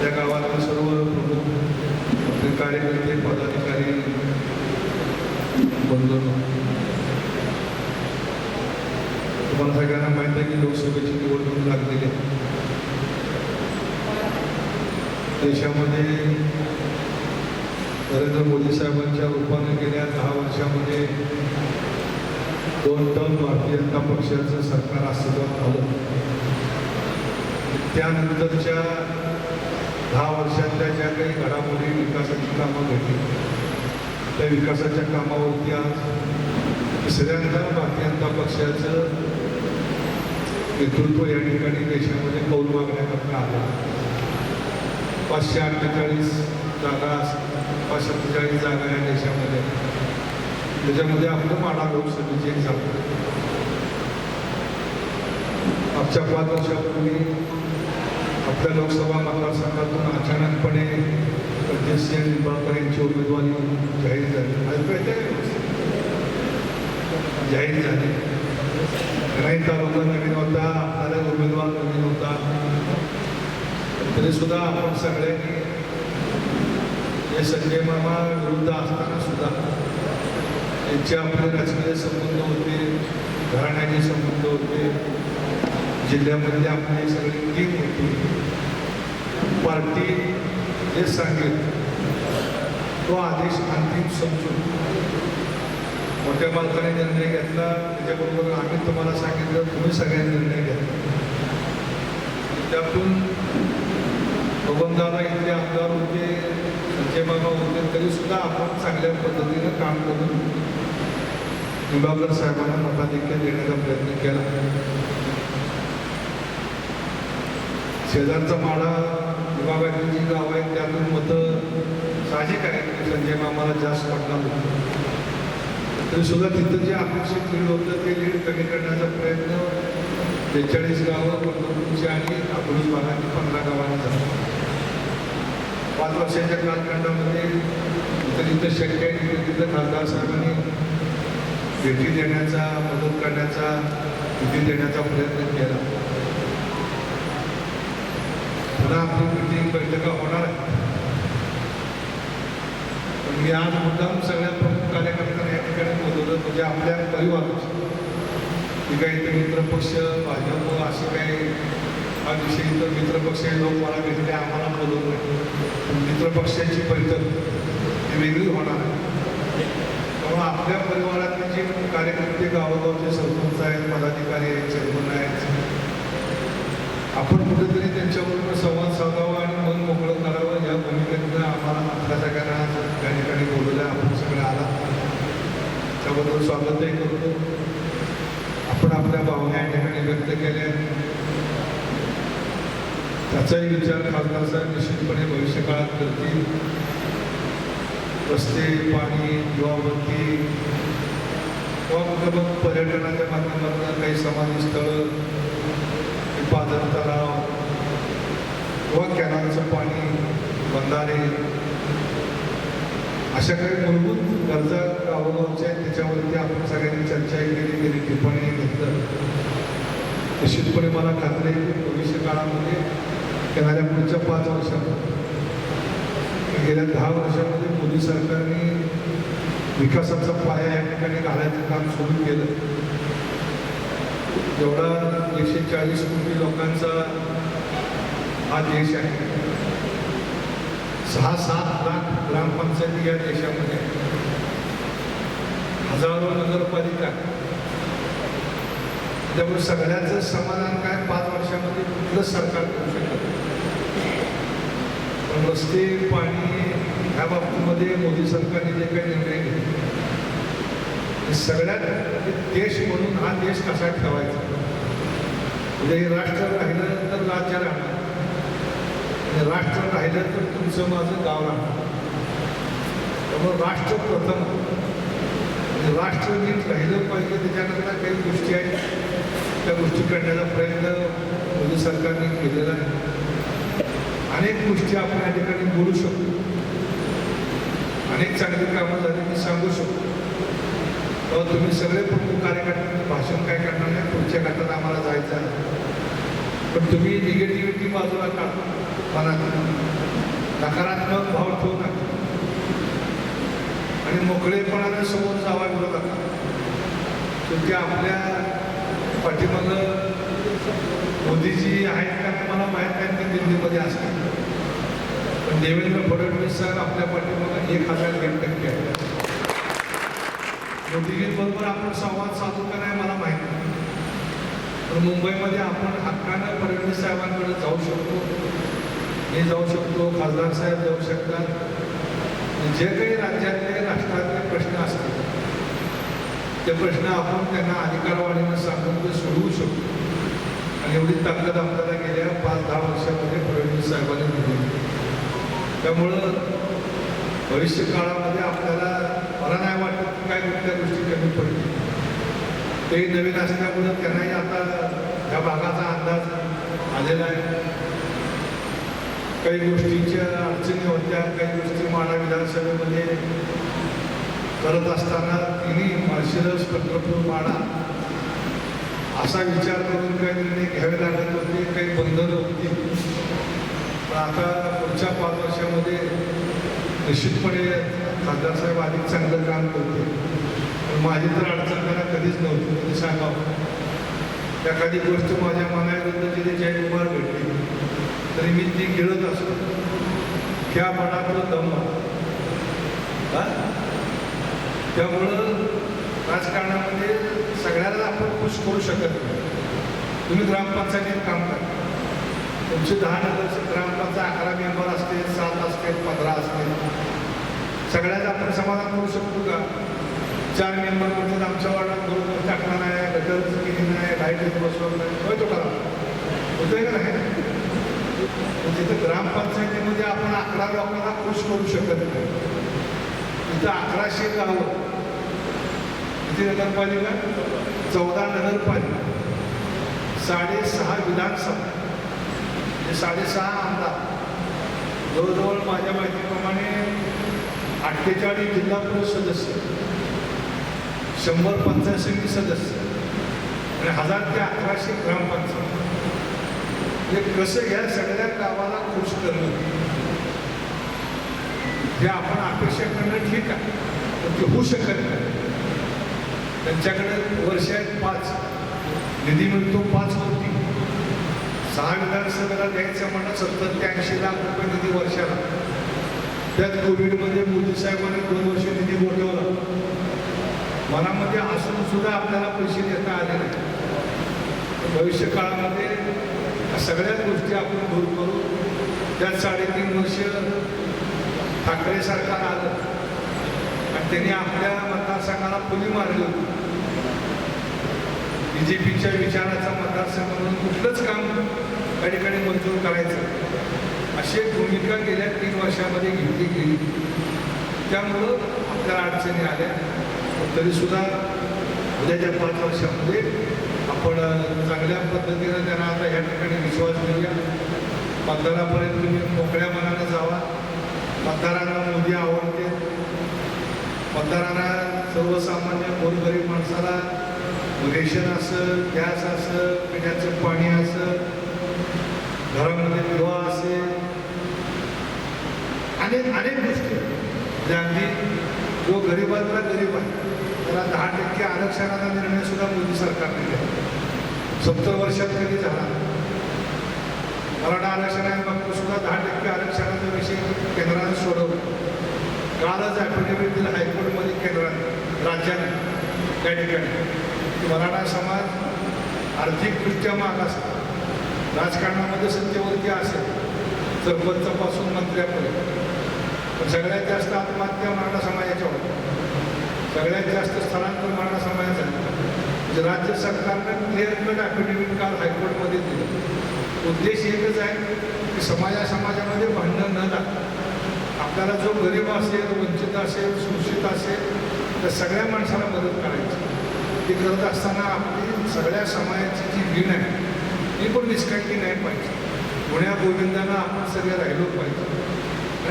त्या गावातील सर्व प्रमुख आपले कार्यकर्ते पदाधिकारी बंधू. तुम्हाला सगळ्यांना माहीत आहे की लोकसभेची निवडणूक लागलेली आहे. देशामध्ये नरेंद्र मोदी साहेबांच्या रूपाने गेल्या दहा वर्षामध्ये दोन टर्म भारतीय जनता पक्षाचं सरकार अस्तित्वात आलं. त्यानंतरच्या दहा वर्षातल्या ज्या काही घडामोडी विकासाची कामं घडली त्या विकासाच्या कामावरती आज तिसऱ्यांदा भारतीय जनता पक्षाचं नेतृत्व या ठिकाणी देशामध्ये कौल मागण्याकरता आलं. पाचशे अठ्ठेचाळीस जागा पाचशे अठ्ठेचाळीस जागा या देशामध्ये. त्याच्यामध्ये आपलं माडा लोकसभेची एक झालं मागच्या पाच वर्षापूर्वी आपल्या लोकसभा मतदारसंघातून अचानकपणे प्रदेशसिंह निंबाळकर यांची उमेदवारी जाहीर झाली. जाहीर झाली. नाही तालुका नवीन होता आपल्याला उमेदवार नवीन होता. तरी सुद्धा आपण सगळ्यांनी हे संजय मामा विरुद्ध असताना सुद्धा त्यांचे आपले राजकीय संबंध होते घराण्याचे संबंध होते. जिल्ह्यामधली आपली सगळी टीम होती पार्टी जे सांगेल तो आदेश अंतिम समजून. मोठ्या मालकाने निर्णय घेतला. त्याच्याबरोबर आम्ही तुम्हाला सांगितलं तुम्ही सगळ्यांनी निर्णय घेतला. त्यातून बबनदादा इथले आमदार होते संजय बाबा होते तरीसुद्धा आपण चांगल्या पद्धतीनं काम करून निंबाळकर साहेबांना मताधिक्य देण्याचा प्रयत्न केला. शेजारचा माळा बाबाची जी गाव आहे त्यातून मतं साहजिक आहे की संजय मामाला जास्त पडणार होतं तरी सुद्धा तिथं जे अपेक्षित लीड होतं ते लीड कमी करण्याचा प्रयत्न बेचाळीस गावं पंढरपूरची आणि अकलूज भागाची पंधरा गावांनी झाला. पाच वर्षाच्या कालखंडामध्ये इथं जिथं शक्य आहे तिथं तिथं खासदार साहेबांनी भेटी देण्याचा मदत करण्याचा निधी देण्याचा प्रयत्न केला. पुन्हा आपली मिटिंग बैठका होणार आहे पण मी आज मुद्दाम सगळ्या प्रमुख कार्यकर्त्यांना या ठिकाणी बोलवलं म्हणजे आपल्या परिवाराची. की काही इथे मित्रपक्ष भाजप असे काही हा विषय इतर मित्रपक्ष लोक मला भेटले आम्हाला बोलवलं. पण मित्रपक्षाची बैठक ही वेगळी होणार आहे. त्यामुळे आपल्या परिवारातले जे कार्यकर्ते गावोगावचे सरपंच आहेत पदाधिकारी आहेत चेअरमन आहेत आपण कुठेतरी त्यांच्याबरोबर संवाद साधावा आणि मन मोकळं करावं या भूमिकेतनं आम्हाला आपल्या सगळ्यांना त्या ठिकाणी बोलवलं आपण सगळे आला त्याबद्दल स्वागतही करतो. आपण आपल्या भावना या ठिकाणी व्यक्त केल्या. त्याचाही विचार खासदार साहेब निश्चितपणे भविष्यकाळात करतील. रस्ते पाणी युवावृत्ती किंवा मग पर्यटनाच्या माध्यमातून काही समाधी स्थळं उत्पादन तलाव व कॅनलचं पाणी बंधारे अशा काही मूलभूत गरजा गावोगावच्या आहेत त्याच्यावरती आपण सगळ्यांनी चर्चा केली गेली टिप्पणी घेतलं. निश्चितपणे मला खात्री आहे की भविष्य काळामध्ये येणाऱ्या पुढच्या पाच वर्षामध्ये गेल्या दहा वर्षामध्ये मोदी सरकारने विकासाचा पाया या ठिकाणी घालायचं काम सुरू केलं. जेवढा एकशे चाळीस कोटी लोकांचा हा देश आहे. सहा सात लाख ग्रामपंचायती या देशामध्ये हजारो नगरपालिका. त्यामुळे सगळ्याचं समाधान काय? पाच वर्षामध्ये कुठलं सरकार करू शकत पण रस्ते पाणी ह्या बाबतीमध्ये मोदी सरकारने जे काही निर्णय घेतले सगळ्यात म्हणजे देश म्हणून हा देश कसा ठेवायचा? म्हणजे हे राष्ट्र राहिलं तर राज्य राहणार. राष्ट्र राहिलं तर तुमचं माझं गाव राहणार. त्यामुळे राष्ट्र प्रथम. राष्ट्र नीट राहिलं पाहिजे त्याच्याकरता काही गोष्टी आहेत. त्या गोष्टी करण्याचा प्रयत्न मोदी सरकारने केलेला आहे. अनेक गोष्टी आपण या ठिकाणी बोलू शकतो. अनेक चांगली कामं झाली मी सांगू शकतो. तेव्हा तुम्ही सगळे प्रमुख कार्यकर्ते भाषण काय करणार नाही? पुढच्या गटात आम्हाला जायचं आहे. पण तुम्ही निगेटिव्हिटी बाजूला मनात नकारात्मक भाव ठेवू नका. आणि मोकळेपणाने समोर जावा विरोधात शेवटी आपल्या पाठीमागं मोदीजी आहेत का तुम्हाला माहीत नाही ते दिल्लीमध्ये असतात पण देवेंद्र फडणवीस सर आपल्या पाठीमागं एक हजार एक आहेत मोदीजींबरोबर आपण संवाद साधू का नाही मला माहीत नाही. तर मुंबईमध्ये आपण हक्कानं फडणवीस साहेबांकडे जाऊ शकतो. मी जाऊ शकतो खासदार साहेब जाऊ शकतात. जे काही राज्यातले राष्ट्रातले प्रश्न असतील ते प्रश्न आपण त्यांना अधिकारवाढीनं सांगून ते सोडवू शकतो. आणि एवढी ताकद आपल्याला गेल्या पाच दहा वर्षामध्ये फडणवीस साहेबांनी दिली. त्यामुळं भविष्य काळामध्ये आपल्याला मला नाही काय कुठल्या गोष्टी कमी पडतील? ते नवीन असल्यामुळं त्यांनाही आता या भागाचा अंदाज आलेला आहे. काही गोष्टींच्या अडचणी होत्या काही गोष्टी माडा विधानसभेमध्ये करत असताना तिने माळशिरस पंढरपूर माडा असा विचार करून काही निर्णय घ्यावे लागत होते काही बंधनं होती. पण आता पुढच्या पाच वर्षामध्ये निश्चितपणे खासदार साहेब अधिक चांगलं काम करते पण माझी तर अडचण त्यांना कधीच नव्हती. कधी सांगावं एखादी गोष्ट माझ्या मनाविरुद्ध जिथे जयकुमार भेटली तरी मी ती गिळत असतो. त्या मनातलं दम त्यामुळं राजकारणामध्ये सगळ्याला आपण खुश करू शकत नाही. तुम्ही ग्रामपंचायतीत काम करा. तुमचे दहा नगरचे ग्रामपंचायत अकरा मेंबर असतील सात असतील पंधरा असतील. सगळ्यात आपण समाधान करू शकतो का? चार मेंबर म्हणजे आमच्या वार्डात बरोबर टाकणार नाही गटर केली नाही लाइट बसवत नाही होय तो करा. होतोय का नाही? म्हणजे तिथं ग्रामपंचायतीमध्ये आपण अकरा लोकांना खुश करू शकत नाही. तिथं अकराशे गावं. किती नगरपालिका? चौदा नगरपालिका. साडेसहा विधानसभा. म्हणजे साडेसहा आमदार. जवळजवळ माझ्या माहितीप्रमाणे अठ्ठेचाळीस जिल्हा परिषद सदस्य शंभर पंचायत समिती सदस्य आणि हजार ते अकराशे ग्रामपंचायत. हे कसं या सगळ्या गावाला खुश करणं? हे आपण अपेक्षा करणं ठीक आहे पण ते होऊ शकत नाही. त्यांच्याकडे वर्षात पाच. निधी मिळतो पाच कोटी. सहा विधानसभेला द्यायचं म्हणणं सत्तर ते ऐंशी लाख रुपये निधी वर्षाला. त्यात कोविडमध्ये मोदी साहेबांनी दोन वर्ष निधी गोठवला. मनामध्ये असून सुद्धा आपल्याला पैसे देता आले नाही. भविष्य काळामध्ये सगळ्याच गोष्टी आपण दूर करू. त्यात साडेतीन वर्ष ठाकरे सरकार आलं. आणि त्यांनी आपल्या मतदारसंघाला पुली मारली होती. बी जे पीच्या विचाराचा मतदारसंघ म्हणून कुठलंच काम या ठिकाणी मंजूर करायचं. अशी एक भूमिका गेल्या तीन वर्षामध्ये घेतली गेली. त्यामुळं आपल्याला अडचणी आल्या. तरीसुद्धा उद्याच्या पाच वर्षामध्ये आपण चांगल्या पद्धतीनं त्यांना आता या ठिकाणी विश्वास देऊया. मतदारापर्यंत तुम्ही मोकळ्या मनाने जावा. मतदारांना मोदी आवडते. मतदारांना सर्वसामान्य गोरगरीब माणसाला रेशन असं गॅस असं पिण्याचं पाणी असं घरामध्ये विवाह असेल. अनेक अनेक गोष्टी म्हणजे अगदी जो गरीबातला गरीब आहे. त्याला दहा टक्के आरक्षणाचा निर्णय सुद्धा मोदी सरकारने घेतला सत्तर वर्षात कधी झाला? मराठा आरक्षणाबाबत सुद्धा दहा टक्के आरक्षणाचा विषय केंद्राने सोडवला. कालच ॲफिडेव्हिट दिलं हायकोर्टमध्ये केंद्राने राज्याने त्या ठिकाणी. मराठा समाज आर्थिकदृष्ट्या मागास आहे. राजकारणामध्ये सत्तेवरती असेल सरपंचापासून मंत्र्यापर्यंत. पण सगळ्यात जास्त आत्महत्या मराठा समाजाच्या होत्या. सगळ्यात जास्त स्थलांतर मराठा समाजाचा म्हणजे राज्य सरकारनं क्लिअर कट ॲफिडेव्हिट काल हायकोर्टमध्ये दिलं. उद्देश एकच आहे की समाजा समाजामध्ये भांडण न लागतं आपल्याला जो गरीब असेल वंचित असेल शोषित असेल त्या सगळ्या माणसाला मदत करायची. ते करत असताना आपली सगळ्या समाजाची जी वीण आहे हे पण निष्काळजी नाही पाहिजे. गुण्या गोविंदाला आपण सगळे राहिलो पाहिजे.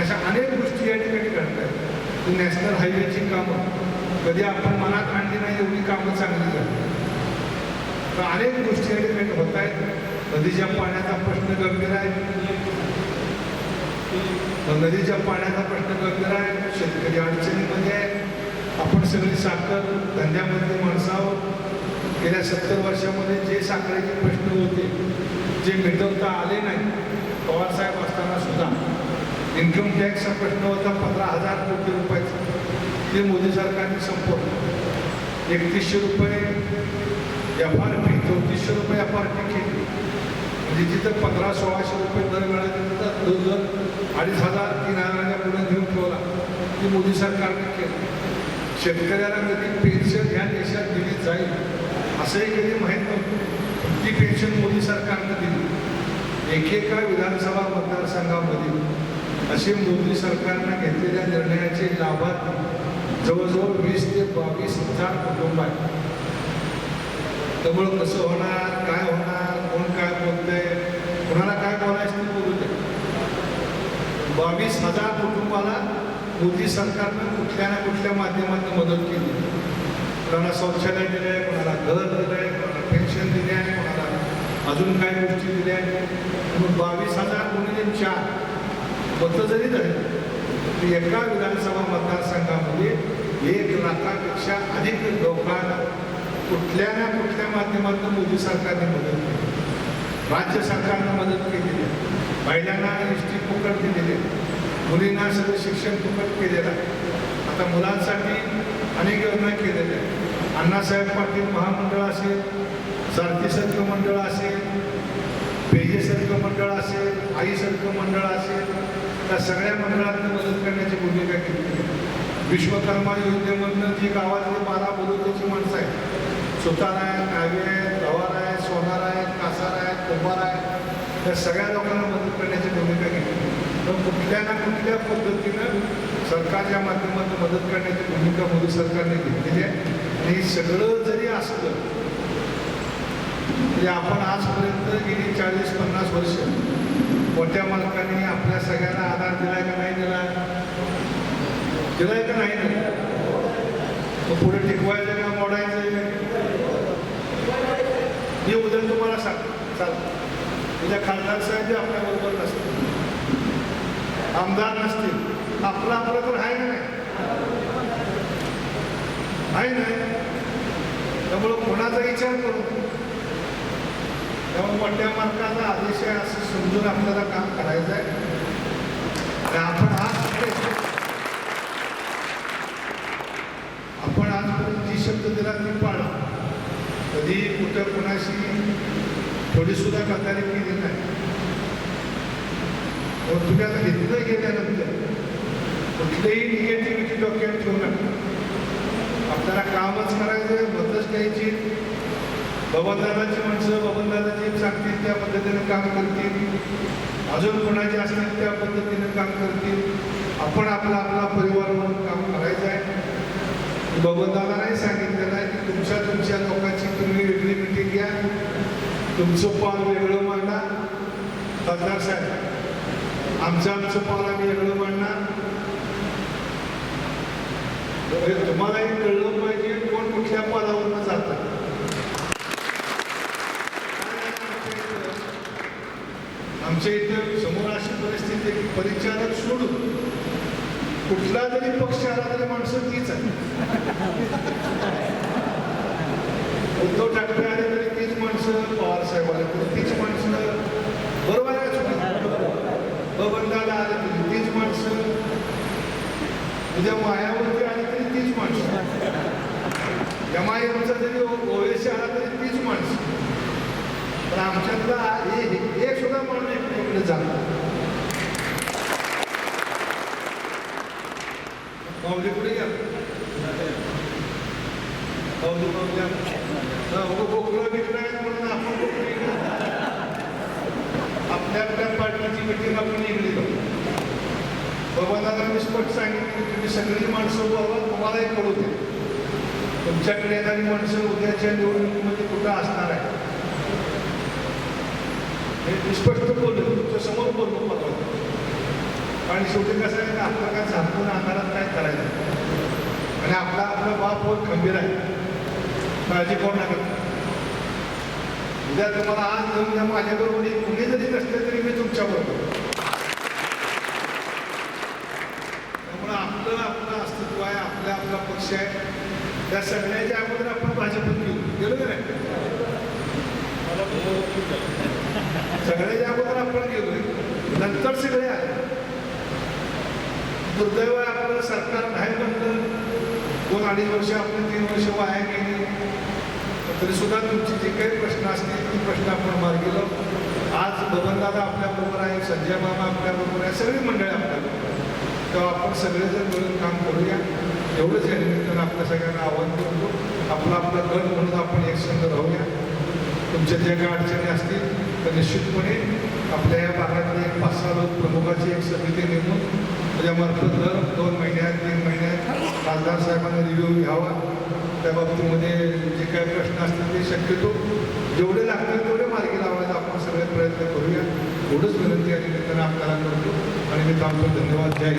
अशा अनेक गोष्टी या ठिकाणी घडतात नॅशनल हायवेची कामं. कधी आपण मनात आणली नाही एवढी कामं चांगली झाली. तर अनेक गोष्टी या ठिकाणी होत आहेत नदीच्या पाण्याचा प्रश्न गंभीर आहे. नदीच्या पाण्याचा प्रश्न गंभीर आहे. शेतकरी अडचणीमध्ये आहे. आपण सगळी साखर धंद्यामध्ये माणसं आहोत. गेल्या सत्तर वर्षामध्ये जे साखरेचे प्रश्न होते जे मिटवता आले नाही पवारसाहेब असताना सुद्धा इन्कम टॅक्सचा प्रश्न होता पंधरा हजार कोटी रुपयाचा. ते मोदी सरकारने संपवलं. एकतीसशे रुपये एफ आर पी चौतीसशे रुपये एफ आर पी केली. म्हणजे जिथं पंधरा सोळाशे रुपये दर मिळाले तिथं दोन दर अडीच हजार तीन हजाराच्या पुढे घेऊन ठेवला. ती मोदी सरकारने केलं. शेतकऱ्याला कधी पेन्शन ह्या देशात दिली जाईल. असंही कधी माहीत नव्हतं. ती पेन्शन मोदी सरकारनं दिली. एकेका विधानसभा मतदारसंघामध्ये असे मोदी सरकारनं घेतलेल्या निर्णयाचे लाभार्थी जवळजवळ वीस ते बावीस हजार कुटुंब आहेत. त्यामुळं कसं होणार काय होणार कोण काय बोलतंय कोणाला काय बोलायचं ते बोलू दे. बावीस हजार कुटुंबाला मोदी सरकारनं कुठल्या ना कुठल्या माध्यमातून मदत केली. कोणाला शौचालय दिलं आहे कोणाला घर दिलं आहे कोणाला पेन्शन दिले आहे कोणाला अजून काही गोष्टी दिल्या आहेत. मग बावीस हजार गुणिले चार मतं जरी झाले तरी एका विधानसभा मतदारसंघामध्ये एक लाखापेक्षा अधिक लोकांना कुठल्या ना कुठल्या माध्यमातून मोदी सरकारने मदत केली. राज्य सरकारनं मदत केलेली आहे. महिलांना एस टी फुकट दिलेली आहे. मुलींना सगळं शिक्षण फुकट केलेलं आहे. आता मुलांसाठी अनेक योजना केलेल्या आहेत. अण्णासाहेब पाटील महामंडळ असेल सारथीसारखं मंडळ असेल पेजेसारखं मंडळ असेल आईसारखं मंडळ असेल त्या सगळ्या मंडळांना मदत करण्याची भूमिका केली. विश्वकर्मा योजनेमधनं जी गावातली बारा बलुतेची माणसं आहेत सुतार आहेत नावे आहेत गवार आहेत सोनार आहेत कासार आहेत कुंभार आहेत त्या सगळ्या लोकांना मदत करण्याची भूमिका केली. पण कुठल्या ना कुठल्या पद्धतीनं सरकारच्या माध्यमातून मदत करण्याची भूमिका मोदी सरकारने घेतलेली आहे. आणि हे सगळं जरी असलं म्हणजे आपण आजपर्यंत गेली चाळीस पन्नास वर्ष मोठ्या मालकांनी आपल्या सगळ्यांना आधार दिलाय का नाही दिलाय? दिलाय का नाही दिला पुढे टिकवायचं का मोडायचं? हे उद्या तुम्हाला सांग चालतं उद्या खासदार साहेब जे आपल्या आमदार नसतील. आपलं आपलं तर आहे नाही? आहे नाही त्यामुळं कोणाचा विचार करू? त्यामुळे मोठ्या मार्गाचा आदेश आहे असं समजून आपल्याला काम करायचं आहे. आणि आपण आज आपण आजपर्यंत जी शब्द दिला ती पाळा. कधी कुठं कोणाशी थोडीसुद्धा गद्दारी केली नाही. मग तुम्ही आता इथं गेल्यानंतर कुठलीही निगेटिव्हिटी डॉक्युमेंट ठेवू नका. आपल्याला कामच करायचं मतच द्यायची बबनदादाची माणसं बबनदादाची सांगतील त्या पद्धतीनं काम करतील. अजून कोणाचे असतील त्या पद्धतीनं काम करतील. आपण आपला आपला परिवार म्हणून काम करायचं आहे. बबनदादाने सांगितलेलं आहे की तुमच्या तुमच्या लोकांची तुम्ही वेगळी मिटिंग घ्या. तुमचं पान वेगळं मांडा. खासदार साहेब आमचं आमचं पान आम्ही वेगळं मांडणार. हे तुम्हालाही कळलं पाहिजे कोण कुठल्या पदावरनं जातं. आमच्या इथं समोर अशी परिस्थिती आहे की परिचारक सोडून कुठला जरी पक्ष आला तरी माणसं तीच आहे उद्धव ठाकरे आले तरी तीच माणसं पवार साहेब आले तरी तीच माणसं बरोबर आहे बबनदादा आले तरी तीच माणसं उद्या मायावरती आली तरी तीच माणसं. एमआयएमचा जरी ओवेसी आला तरी तीच माणसं. पण आमच्यातला हे- एक सुद्धा माणूस इकडे जाणार माऊली कुठे घ्या माऊली माऊली गोकुळा विकलाय म्हणून आपण गोकुळ इकडे आपल्या आपल्या पार्टीची मिटिंग आपण इकडे जाऊ बाबा दादा स्पष्ट सांगितलं की तुम्ही सगळी माणसं बाबा तुम्हालाही कळवते तुमच्याकडे येणारी माणसं उद्याच्या निवडणुकीमध्ये कुठं असणार आहे हे स्पष्ट बोललो तुमच्यासमोर बोललो परवा आणि शेवटी कसं आहे का आपलं काय झाकून आकारात काय करायचं? आणि आपला आपला बाप बहुत खंबीर आहे. काळजी कोण नका. उद्या तुम्हाला आज घेऊन द्या माझ्याबरोबर एक कुणी जरी नसले तरी मी तुमच्याबरोबर. त्या सगळ्याच्या अगोदर आपण भाजपत गेलो गेलो की नाही? सगळ्याच्या अगोदर आपण गेलो नंतर सगळे आले. दुर्दैव आपलं सरकार नाही बनलं दोन अडीच वर्ष आपले तीन वर्ष वाया गेली. तरी सुद्धा तुमचे जे काही प्रश्न असतील ते प्रश्न आपण मार्गी लावू. आज बबनदादा आपल्याबरोबर आहे संजय मामा आपल्याबरोबर आहे सगळी मंडळी आपल्याबरोबर आहे. तेव्हा आपण सगळेजण मिळून काम करूया. एवढंच या निमित्तानं आपल्या सगळ्यांना आव्हान करतो. आपला आपला गट म्हणून आपण एक संघ राहूया. तुमच्या ज्या काही अडचणी असतील तर निश्चितपणे आपल्या या भागातले एक पाच सहा लोक प्रमुखाची एक समिती नेमून त्याच्यामार्फत दर दोन महिन्यात तीन महिन्यात खासदार साहेबांना रिव्ह्यू घ्यावा. त्या बाबतीमध्ये जे काही प्रश्न असतील ते शक्यतो जेवढे लागतील तेवढे मार्गी लावायचा आपण सगळे प्रयत्न करूया. एवढंच विनंती या निमित्तानं आपल्याला करतो. आणि मी थांबतो धन्यवाद. जय